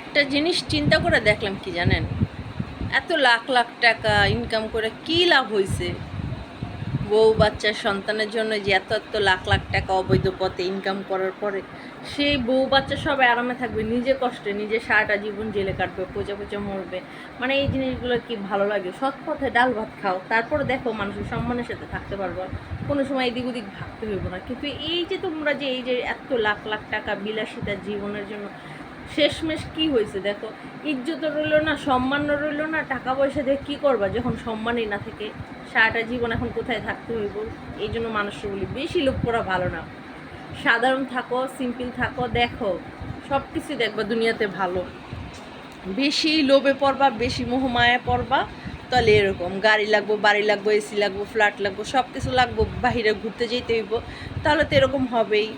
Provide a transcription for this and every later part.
একটা জিনিস চিন্তা করে দেখলাম কি জানেন? এত লাখ লাখ টাকা ইনকাম করে কি লাভ হয়েছে বউ বাচ্চার সন্তানের জন্য যে এত এত লাখ লাখ টাকা অবৈধ পথে ইনকাম করার পরে সেই বউ বাচ্চা সবাই আরামে থাকবে, নিজে কষ্টে, নিজে সারাটা জীবন জেলে কাটবে, পচে পচে মরবে। মানে এই জিনিসগুলো কি ভালো লাগে? সৎ পথে ডাল ভাত খাও, তারপরে দেখো মানুষের সম্মানের সাথে থাকতে পারব। কোনো সময় এদিক ওদিক ভাবতে হইব না। কিন্তু এই যে তোমরা যে এই যে এত লাখ লাখ টাকা বিলাসিতা জীবনের জন্য শেষমেশ কি হয়েছে? দেখো, ইজ্জত রইল না, সম্মান রইল না, টাকা পয়সা দিয়ে কী করবা? যখন সম্মানই না থাকে, সারাটা জীবন এখন কোথায় থাকতে হইব? এই জন্য মানুষকে বলি, বেশি লোভ করা ভালো না। সাধারণ থাকো সিম্পল থাকো, দেখো সব কিছুই দেখবা দুনিয়াতে ভালো। বেশি লোভে পড়বা, বেশি মোহমায়া পড়বা, তাহলে এরকম। গাড়ি লাগবো, বাড়ি লাগবো, এসি লাগবো ফ্ল্যাট লাগবো সব কিছু লাগবো, বাহিরে ঘুরতে যেতে হইব, তাহলে তো এরকম হবেই।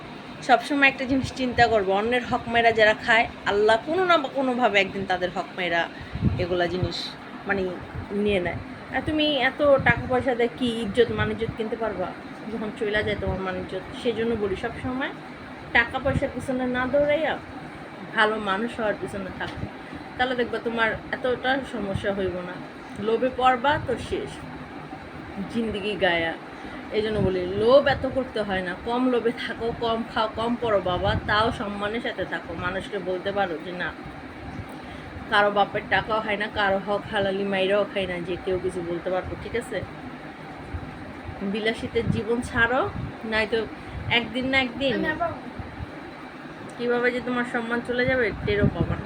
সবসময় একটা জিনিস চিন্তা করব, অন্যের হক মেয়েরা যারা খায়, আল্লাহ কোনো না কোনোভাবে একদিন তাদের হক মেয়েরা এগুলা জিনিস মানে নিয়ে নেয়। আর তুমি এত টাকা পয়সা দিয়ে কি ইজ্জত, মানিজ্জত কিনতে পারবা? যখন চলে যায় তোমার মানিজ্জত। সেই জন্য বলি, সবসময় টাকা পয়সার পিছনে না দৌড়াইয়া ভালো মানুষ হওয়ার পিছনে থাকো। তাহলে দেখবা তোমার এতটা সমস্যা হইব না। লোভে পড়বা তো শেষ। জিন্দিগি গায়া। এই জন্য বলি লোভ এত করতে হয় না। কম লোভে থাকো কম খাও কম পড়ো বাবা তাও সম্মানের সাথে থাকো। মানুষকে বলতে পারো যে না কারও বাপের টাকাও হয় না কারও হক হালালি মাইরাও খায় না যে কেউ কিছু বলতে পারব ঠিক আছে? বিলাসিতের জীবন ছাড়ো নয়তো একদিন না একদিন কীভাবে যে তোমার সম্মান চলে যাবে টেরও পাবা